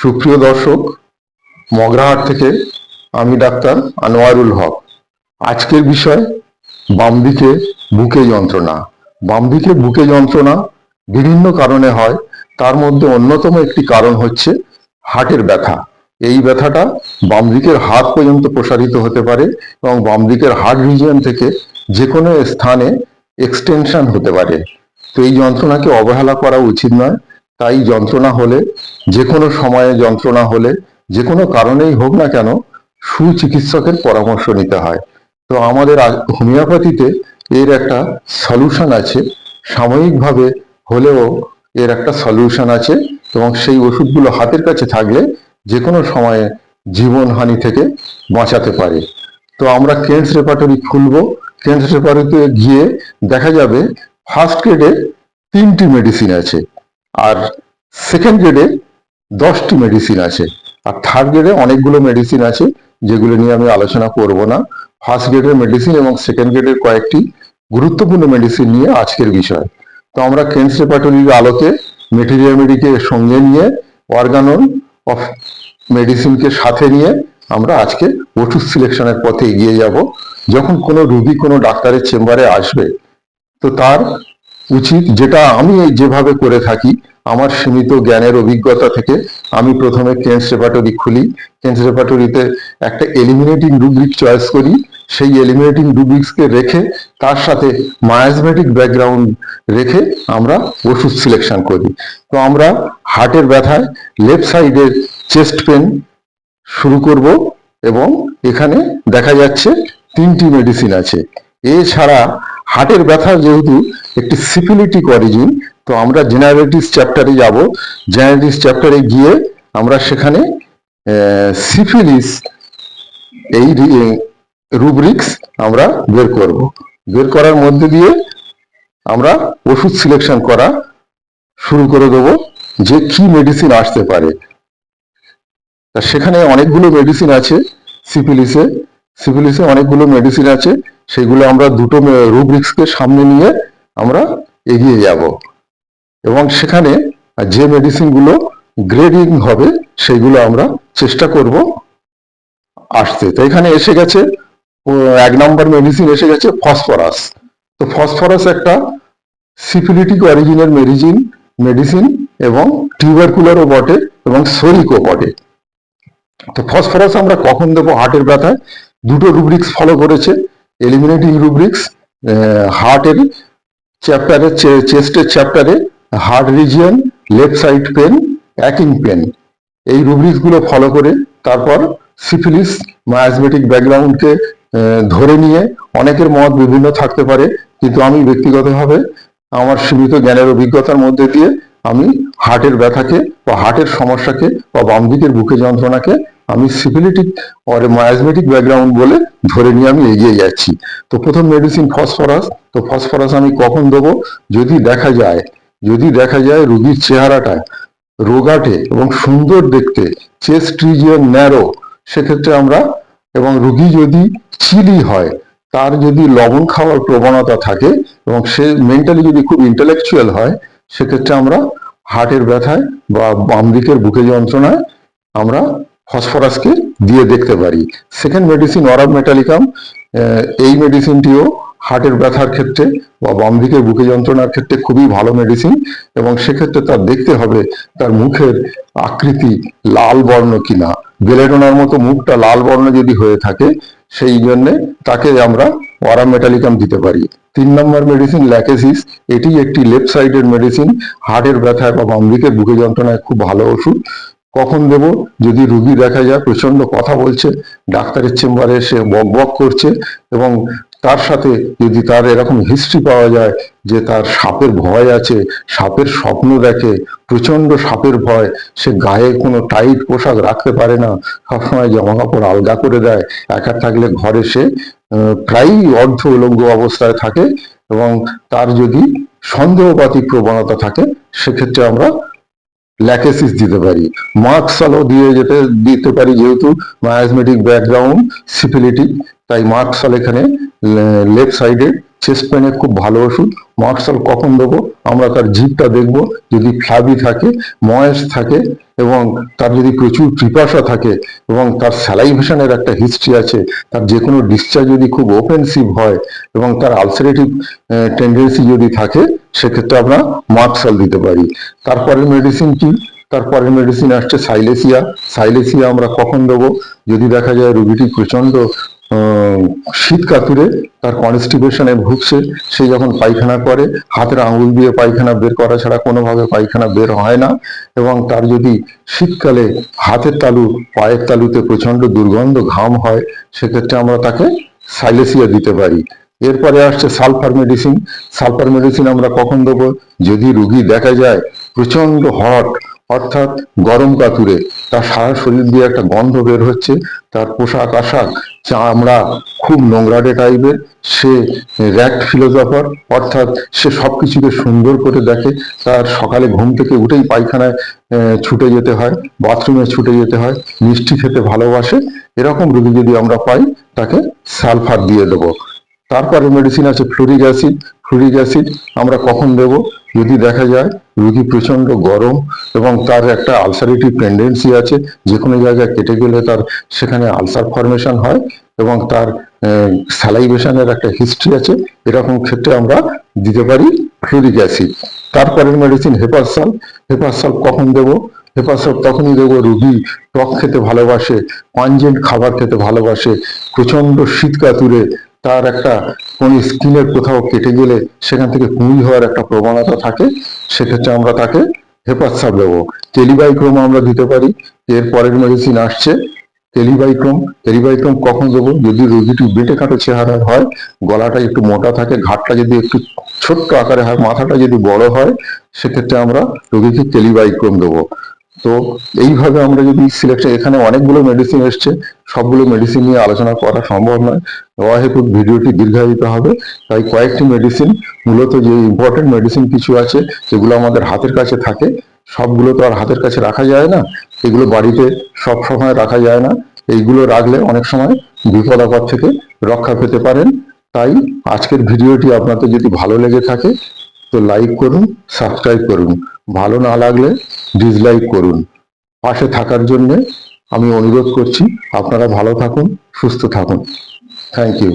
সুপ্রিয় দর্শক, মগরাহাট থেকে আমি ডাক্তার আনোয়ারুল হক। আজকের বিষয় বাম দিকে বুকে যন্ত্রণা। বাম দিকে বুকে যন্ত্রণা বিভিন্ন কারণে হয়, তার মধ্যে অন্যতম একটি কারণ হচ্ছে হার্টের ব্যথা। এই ব্যথাটা বাম দিকের হাত পর্যন্ত প্রসারিত হতে পারে এবং বাম দিকের হার্ট রিজিয়ন থেকে যে কোনো স্থানে এক্সটেনশন হতে পারে। তো এই যন্ত্রণাকে অবহেলা করা উচিত নয়। তাই যন্ত্রণা হলে যে কোনো সময়ে যন্ত্রণা হলে যে কোনো কারণেই হোক না কেন, সুচিকিৎসকের পরামর্শ নিতে হয়। তো আমাদের হোমিওপ্যাথিতে এর একটা সলিউশন আছে। সাময়িকভাবে হলেও এর একটা সলিউশন আছে এবং সেই ওষুধগুলো হাতের কাছে থাকলে যে কোনো সময়ে জীবনহানি থেকে বাঁচাতে পারে। তো আমরা কেন্টস রেপার্টরি খুলবো। কেন্স রেপার্টরিতে গিয়ে দেখা যাবে ফার্স্ট গ্রেডে তিনটি মেডিসিন আছে। আর সেকেন্ড গ্রেডে দশটি মেডিসিন আছে। আর থার্ড গ্রেডে অনেকগুলো মেডিসিন আছে, যেগুলো নিয়ে আমি আলোচনা করব না। ফার্স্ট গ্রেডের মেডিসিন এবং সেকেন্ড গ্রেডের কয়েকটি গুরুত্বপূর্ণ মেডিসিন নিয়ে আজকের বিষয়। তো আমরা কেন্স রেপার্টরির আলোকে মেটেরিয়াল মেডিকে সঙ্গে নিয়ে অর্গানন অফ মেডিসিনকে সাথে নিয়ে আমরা আজকে ওষুধ সিলেকশনের পথে এগিয়ে যাব। যখন কোনো রুগী কোনো ডাক্তারের চেম্বারে আসবে, তো তার উচিত যেটা আমি যেভাবে করে থাকি, আমার সীমিত জ্ঞানের অভিজ্ঞতা থেকে আমি প্রথমে কেন্স রেপার্টরি খুলি। কেন্স রেপার্টরিতে একটা এলিমিনেটিং রুব্রিক চয়েস করি। সেই এলিমিনেটিং রুব্রিক্সকে রেখে, তার সাথে মায়াজমেটিক ব্যাকগ্রাউন্ড রেখে আমরা ওষুধ সিলেকশন করি। তো আমরা হার্টের ব্যথায় লেফট সাইডের চেস্ট পেন শুরু করব এবং এখানে দেখা যাচ্ছে তিনটি মেডিসিন আছে। এছাড়া হার্টের ব্যথা যেহেতু একটি সিফিলিটিক অরিজিন তো আমরা জেনারেটিস চ্যাপ্টারে যাব। জেনারেটিস চ্যাপ্টারে গিয়ে আমরা সেখানে সিফিলিস এই রুব্রিক্স আমরা বের করব। বের করার মধ্যে দিয়ে আমরা ওষুধ সিলেকশন করা শুরু করে দেব, যে কি মেডিসিন আসতে পারে। তা সেখানে অনেকগুলো মেডিসিন আছে সিফিলিসে সিফিলিসে অনেকগুলো মেডিসিন আছে, সেগুলো আমরা দুটো রুব্রিক্সকে সামনে নিয়ে এগিয়ে যাব। এবং সেখানে যে মেডিসিনগুলো গ্রেডিং হবে, সেগুলো আমরা চেষ্টা করব আসতে। তো এখানে এসে গেছে এক নম্বর মেডিসিন এসে গেছে ফসফরাস তো ফসফরাস একটা সিফিলিটিক অরিজিনের মেডিসিন মেডিসিন এবং টিউবারকুলারও বটে এবং সরিকও বটে। তো ফসফরাস আমরা কখন দেবো? হার্টের ব্যথায়। দুটো রুব্রিক্স ফলো করেছে এলিমিনেটিং রুব্রিক্স হার্টের চ্যাপ্টারে চেস্টের চ্যাপ্টারে heart region left side pain অ্যাকিং pain এই রুবরিকসগুলো ফলো করে তারপর সিফিলিস মায়াজমেটিক ব্যাকগ্রাউন্ডকে ধরে নিয়ে অনেকের মত বিভিন্ন থাকতে পারে, কিন্তু আমি ব্যক্তিগতভাবে আমার সীমিত জ্ঞানের অভিজ্ঞতার মধ্যে দিয়ে আমি হার্টের ব্যথাকে বা হার্টের সমস্যাকে বা বাম দিকের বুকে যন্ত্রণাকে আমি সিফিলিটিক আর মায়াজমেটিক ব্যাকগ্রাউন্ড বলে ধরে নিয়ে আমি এগিয়ে যাচ্ছি। তো প্রথম মেডিসিন ফসফরাস তো ফসফরাস আমি কখন দেবো? যদি দেখা যায়, যদি দেখা যায় রুগীর চেহারাটা রোগাটে এবং সুন্দর দেখতে চেস্ট রিজিয়ন ন্যারো সেক্ষেত্রে আমরা, এবং রুগী যদি চিলি হয়, তার যদি লবণ খাওয়ার প্রবণতা থাকে এবং সে মেন্টালি যদি খুব ইন্টেলেকচুয়াল হয়, সেক্ষেত্রে আমরা হার্টের ব্যথায় বা বাম দিকের বুকে যন্ত্রণায় আমরা ফসফরাসকে দিয়ে দেখতে পারি। সেকেন্ড মেডিসিন অরাব মেটালিকাম এই মেডিসিনটিও হার্টের ব্যথার ক্ষেত্রে বা বাম বুকে যন্ত্রণার ক্ষেত্রে খুবই ভালো মেডিসিন এবং সেক্ষেত্রে তার দেখতে হবে তার মুখের আকৃতি লাল বর্ণ কিনা। বেলেডোনার মতো মুখটা লাল বর্ণ যদি হয়ে থাকে, সেই জন্যে তাকে আমরা অরাম মেটালিকাম দিতে পারি। তিন নম্বর মেডিসিন ল্যাকেসিস এটি একটি লেফট সাইডের মেডিসিন হার্টের ব্যথায় বা বাম বুকে যন্ত্রণায় খুব ভালো ওষুধ। কখন দেব? যদি রুগী দেখা যায় প্রচণ্ড কথা বলছে, ডাক্তারের চেম্বারে এসে বক বক করছে এবং তার সাথে যদি তার এরকম হিস্ট্রি পাওয়া যায় যে তার সাপের ভয় আছে, সাপের স্বপ্ন দেখে প্রচণ্ড সাপের ভয়, সে গায়ে কোনো টাইট পোশাক রাখতে পারে না, সবসময় জামা কাপড় আলগা করে দেয়, একা থাকলে ঘরে সে প্রায়ই অর্ধ উলঙ্গ অবস্থায় থাকে এবং তার যদি সন্দেহবাতিক প্রবণতা থাকে, সেক্ষেত্রে আমরা ল্যাকেসিস দিতে পারি। মার্কসালও দিয়ে যেতে, দিতে পারি যেহেতু মায়াজমেটিক ব্যাকগ্রাউন্ড সিফিলিটি তাই মার্কসাল এখানে লেফট সাইডে পেনে খুব ভালো ওষুধ। মার্কসাল কখন দেবো? আমরা তার জিভটা দেখব। যদি ফ্লাবি থাকে ময়েস থাকে এবং তার যদি প্রচুর পিপাসা থাকে এবং তার স্যালাইভেশনের একটা হিস্ট্রি আছে তার যে কোনো ডিসচার্জ যদি খুব ওপেনসিভ হয় এবং তার আলসারেটিভ টেন্ডেন্সি যদি থাকে সেক্ষেত্রে আমরা মার্কসাল দিতে পারি। তারপরের মেডিসিন কি? তারপরের মেডিসিন আসছে সাইলেসিয়া। সাইলেসিয়া আমরা কখন দেবো? যদি দেখা যায় রুগীটি প্রচণ্ড আহ, শীত কাতুরে, তার কনস্টিপেশনে ভুগছে। সে যখন পায়খানা করে, হাতের আঙুল দিয়ে পায়খানা বের করা ছাড়া কোনোভাবে পায়খানা বের হয় না। এবং তার যদি শীতকালে হাতের তালু, পায়ের তালুতে প্রচণ্ড দুর্গন্ধ, ঘাম হয়, সেক্ষেত্রে আমরা তাকে সাইলেসিয়া দিতে পারি। এরপরে আসছে সালফার মেডিসিন সালফার মেডিসিন আমরা কখন দেবো? যদি রুগী দেখা যায় প্রচণ্ড হট অর্থাৎ গরম কাতুরে, তার সারা শরীর দিয়ে একটা গন্ধ বের হচ্ছে, তার পোশাক আশাক চামড়া খুব নোংরাটে টাইপের সে র্যাক্ট ফিলোজফার অর্থাৎ সে সব কিছুকে সুন্দর করে দেখে, তার সকালে ঘুম থেকে উঠেই পায়খানায় ছুটে যেতে হয় বাথরুমে ছুটে যেতে হয়, মিষ্টি খেতে ভালোবাসে, এরকম রোগী যদি আমরা পাই, তাকে সালফার দিয়ে দেবো। তারপরে মেডিসিন আছে ফ্লুরিক অ্যাসিড ফ্লুরিক অ্যাসিড আমরা কখন দেব? যদি দেখা যায় রোগী প্রচণ্ড গরম এবং তার একটা আলসারেটিভ টেন্ডেন্সি আছে যে কোনো জায়গায় কেটে গেলে তার সেখানে আলসার ফরমেশন হয় এবং তার স্যালাইভেশনের একটা হিস্ট্রি আছে, এরকম ক্ষেত্রে আমরা দিতে পারি ফ্লুরিক অ্যাসিড। তারপরের medicine hepar sulph. Hepar sulph কখন দেব? হেপারসাল তখনই দেবো রুগী টক খেতে ভালোবাসে পাঞ্জেন্ট খাবার খেতে ভালোবাসে প্রচণ্ড শীত কাতুরে তার একটা কোন স্কিনের কোথাও কেটে গেলে সেখান থেকে কুঁড়ি হওয়ার একটা প্রবণতা থাকে, সেক্ষেত্রে আমরা তাকে হেপারসাপ দেবো। টেলিবাইক্রোম আমরা দিতে পারি, এর পরের মেডিসিন আসছে, টেলিবাইক্রম। টেলিবাইক্রম কখন দেবো? যদি রোগীটি বেটে কাটো চেহারা হয়, গলাটা একটু মোটা থাকে, ঘাটটা যদি একটু ছোট্ট আকারে হয়, মাথাটা যদি বড় হয়, সেক্ষেত্রে আমরা রোগীকে টেলিবাইক্রোম দেবো। তো এইভাবে আমরা যদি সিলেকশন এখানে অনেকগুলো মেডিসিন এসছে, সবগুলো মেডিসিন নিয়ে আলোচনা করা সম্ভব নয়। অহেতুক ভিডিওটি দীর্ঘায়িত হবে। তাই কয়েকটি মেডিসিন মূলত যে ইম্পর্টেন্ট মেডিসিন কিছু আছে, যেগুলো আমাদের হাতের কাছে থাকে, সবগুলো তো আর হাতের কাছে রাখা যায় না, এগুলো বাড়িতে সব সময় রাখা যায় না। এইগুলো রাখলে অনেক সময় বিপদ আপদ থেকে রক্ষা পেতে পারেন। তাই আজকের ভিডিওটি আপনাদের যদি ভালো লেগে থাকে তো লাইক করুন সাবস্ক্রাইব করুন। ভালো না লাগলে ডিসলাইক করুন। পাশে থাকার জন্যে আমি অনুরোধ করছি, আপনারা ভালো থাকুন, সুস্থ থাকুন। Thank you